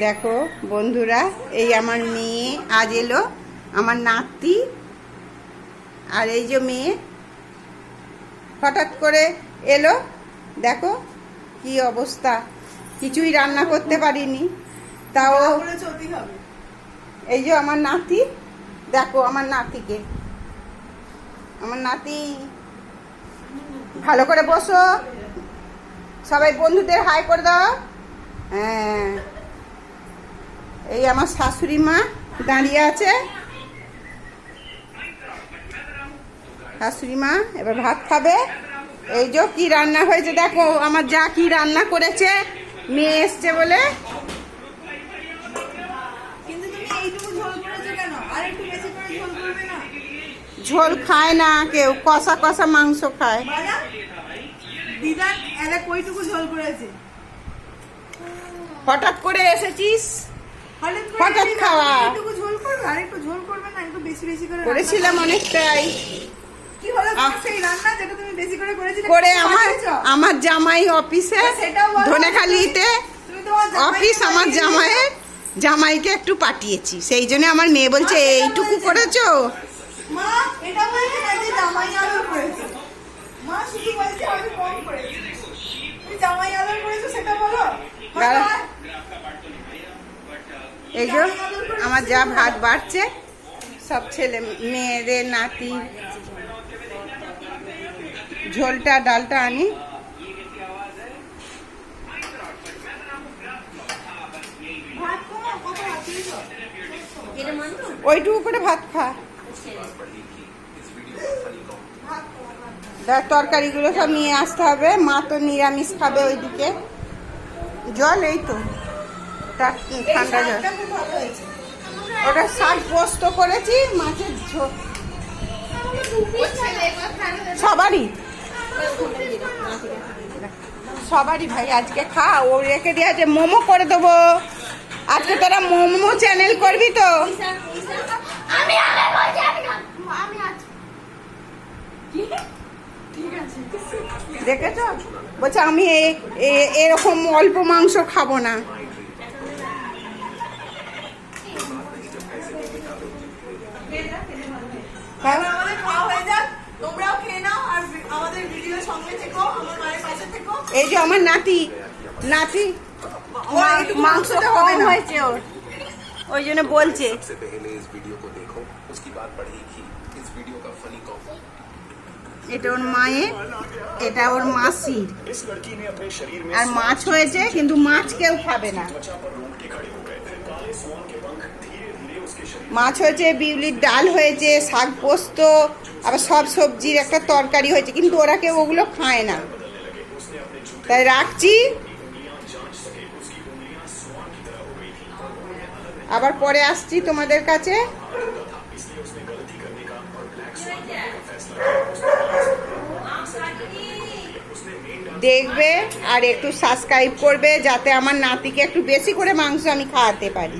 দেখো বন্ধুরা এই আমার মেয়ে আজ এলো আমার নাতি আর এই যে মেয়ে হঠাৎ করে এলো। দেখো কি অবস্থা কিছুই রান্না করতে পারিনি। তাও এই যে আমার নাতি দেখো আমার নাতিকে। আমার নাতি ভালো করে বসো। সবাই বন্ধুদের হাই করে দাও। হ্যাঁ। এই আমার শাশুড়ি মা দাঁড়িয়ে আছে। শাশুড়ি মা এবার ভাত খাবে। এই যে কি রান্না হয়েছে দেখো আমার যা কি রান্না করেছে মেয়ে এসছে বলে। ঝোল খায় না কেউ কষা কষা মাংস খায়। দিদা কইটুকু ঝোল করেছে? হঠাৎ করে এসেছিস? হঠাৎ হঠাৎ খাওয়া। এইটুকু ঝোল করবে আর একটু ঝোল করবে না একটু বেশি বেশি করে করেছিলাম অনেকটাই। কি হলো সেই রান্না যেটা তুমি বেশি করে করেছিলে করে আমার আমার জামাই অফিসে। ধনেখালিতে অফিস আমার। জামাইয়ের জামাইকে একটু পাঠিয়েছি। সেই জন্য আমার মেয়ে বলছে এইটুকু করেছ? মা এটা বলছে না যে জামাই আদর করেছে। মা শুধু বলছে আমি কম করেছি। তুমি জামাই আদর করেছ সেটা বলো। এই যে, আমার যা ভাত বাড়ছে, সব ছেলে, মেয়েদের নাতি ঝোলটা, ডালটা আনি? ওইটুকু করে ভাত খা। তরকারিগুলো সব নিয়ে আসতে হবে মা তো নিরামিষ খাবে ওইদিকে জল এই তো ঠান্ডা জল। ওটা শাক পোস্ত করেছি মাছের ঝোল। সবারই। সবারই ভাই আজকে খা ও রেখে দিয়ে আছে মোমো করে দেবো। আজকে তোরা মোমো চ্যানেল করবি তো? দেখেছ? বলছে আমি এরকম অল্প মাংস খাব না হ্যাঁ এবার আমাদের খাওয়া হয়ে যাক তোমরাও খেয়ে নাও আর ভি- আমাদের ভিডিওর সঙ্গে থেকো আমার মায়ের পাশে থেকো এই যে আমার নাতি নাতি মাংসটা হবে হয়েছে ওর। ওই জন্য বলছে। এটা ওর মায়ের এটা ওর মাসির। আর মাছ হয়েছে কিন্তু মাছ কেউ খাবে না। মাছ হয়েছে, বিউলির ডাল হয়েছে, শাক পোস্ত, আবার সব সবজির একটা তরকারি হয়েছে, কিন্তু ওরা কেউ ওগুলো খায় না। তাই রাখছি। আবার পরে আসছি তোমাদের কাছে। দেখবে আর একটু সাবস্ক্রাইব করবে যাতে আমার নাতিকে একটু বেশি করে মাংস আমি খাওয়াতে পারি।